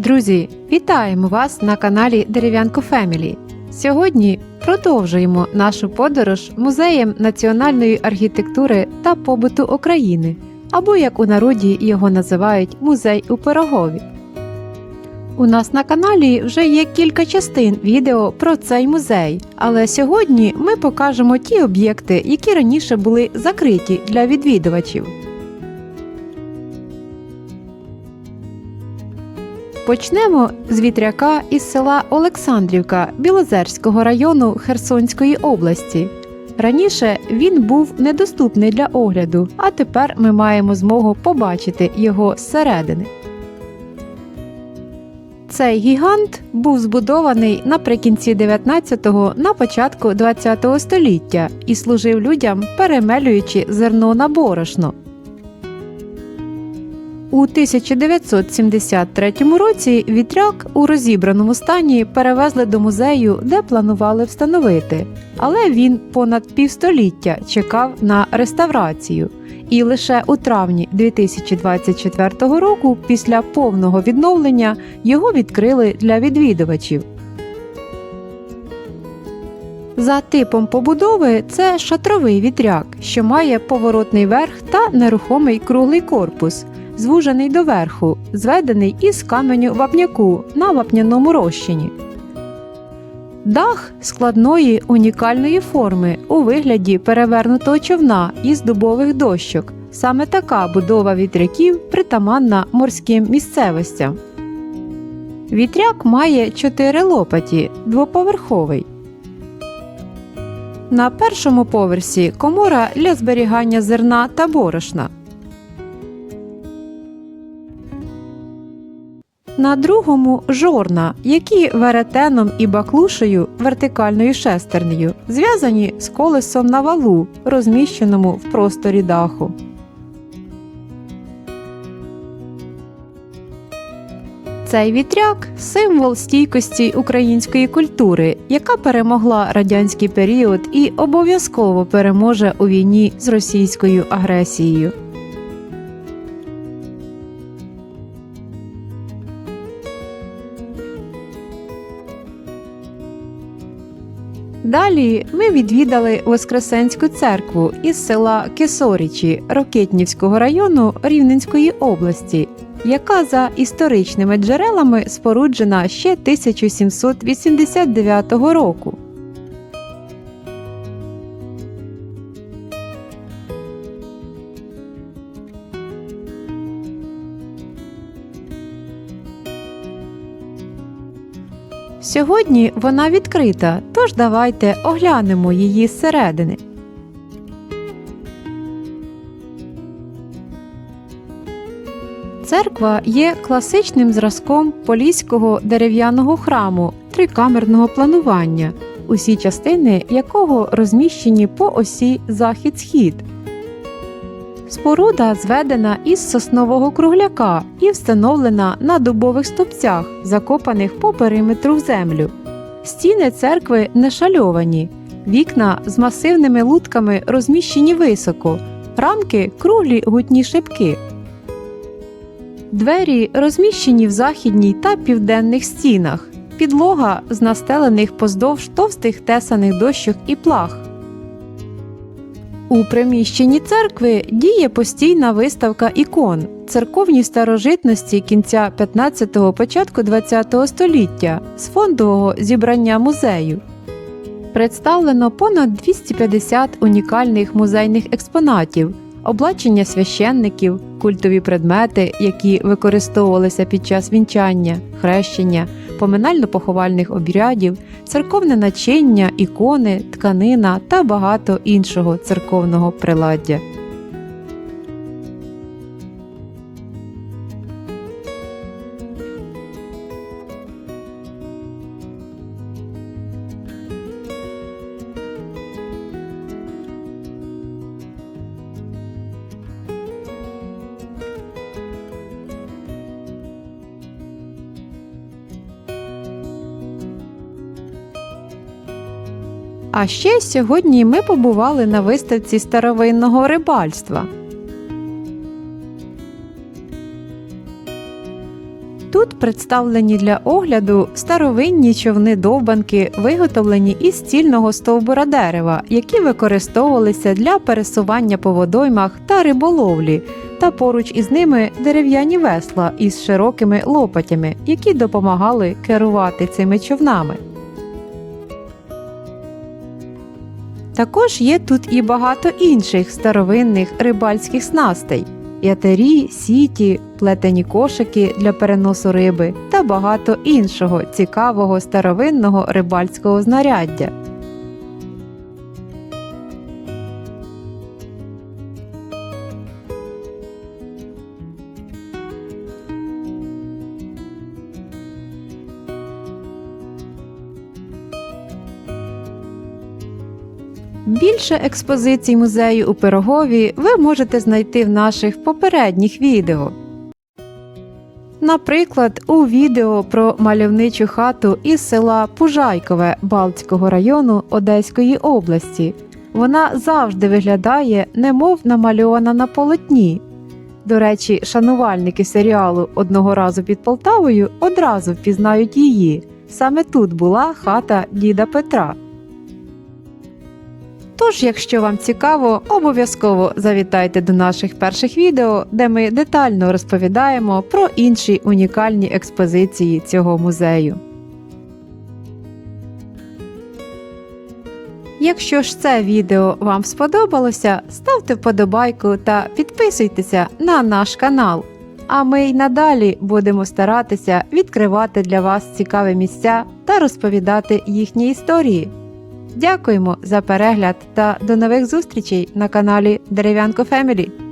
Друзі, вітаємо вас на каналі Дерев'янко Фемілі. Сьогодні продовжуємо нашу подорож музеєм національної архітектури та побуту України, або як у народі його називають музей у Пирогові. У нас на каналі вже є кілька частин відео про цей музей, але сьогодні ми покажемо ті об'єкти, які раніше були закриті для відвідувачів. Почнемо з вітряка із села Олександрівка Білозерського району Херсонської області. Раніше він був недоступний для огляду, а тепер ми маємо змогу побачити його зсередини. Цей гігант був збудований наприкінці 19-го на початку 20-го століття і служив людям, перемелюючи зерно на борошно. У 1973 році вітряк у розібраному стані перевезли до музею, де планували встановити, але він понад півстоліття чекав на реставрацію. І лише у травні 2024 року, після повного відновлення, його відкрили для відвідувачів. За типом побудови це шатровий вітряк, що має поворотний верх та нерухомий круглий корпус, звужений доверху, зведений із каменю вапняку на вапняному розчині. Дах складної унікальної форми у вигляді перевернутого човна із дубових дощок. Саме така будова вітряків притаманна морським місцевостям. Вітряк має чотири лопаті, двоповерховий. На першому поверсі комора для зберігання зерна та борошна. На другому жорна, які веретеном і баклушею вертикальною шестернею зв'язані з колесом на валу, розміщеному в просторі даху. Цей вітряк символ стійкості української культури, яка перемогла радянський період і обов'язково переможе у війні з російською агресією. Далі ми відвідали Воскресенську церкву із села Кисорічі Рокетнівського району Рівненської області, яка за історичними джерелами споруджена ще 1789 року. Сьогодні вона відкрита, тож давайте оглянемо її зсередини. Церква є класичним зразком поліського дерев'яного храму трикамерного планування, усі частини якого розміщені по осі захід-схід. Споруда зведена із соснового кругляка і встановлена на дубових стовпцях, закопаних по периметру в землю. Стіни церкви не шальовані, вікна з масивними лутками розміщені високо, рамки круглі гутні шибки. Двері розміщені в західній та південних стінах, підлога з настелених поздовж товстих тесаних дощок і плах. У приміщенні церкви діє постійна виставка ікон, церковні старожитності кінця 15-го початку 20-го століття з фондового зібрання музею. Представлено понад 250 унікальних музейних експонатів, облачення священників, культові предмети, які використовувалися під час вінчання, хрещення, поминально-поховальних обрядів, церковне начиння, ікони, тканина та багато іншого церковного приладдя. А ще сьогодні ми побували на виставці старовинного рибальства. Тут представлені для огляду старовинні човни довбанки, виготовлені із стільного стовбура дерева, які використовувалися для пересування по водоймах та риболовлі, та поруч із ними дерев'яні весла із широкими лопатями, які допомагали керувати цими човнами. Також є тут і багато інших старовинних рибальських снастей: ятері, сіті, плетені кошики для переносу риби та багато іншого цікавого старовинного рибальського знаряддя. Більше експозицій музею у Пирогові ви можете знайти в наших попередніх відео. Наприклад, у відео про мальовничу хату із села Пужайкове Балтського району Одеської області. Вона завжди виглядає, немов намальована на полотні. До речі, шанувальники серіалу одного разу під Полтавою одразу впізнають її. Саме тут була хата діда Петра. Тож, якщо вам цікаво, обов'язково завітайте до наших перших відео, де ми детально розповідаємо про інші унікальні експозиції цього музею. Якщо ж це відео вам сподобалося, ставте вподобайку та підписуйтеся на наш канал. А ми й надалі будемо старатися відкривати для вас цікаві місця та розповідати їхні історії. Дякуємо за перегляд та до нових зустрічей на каналі Дерев'янко Фемілі.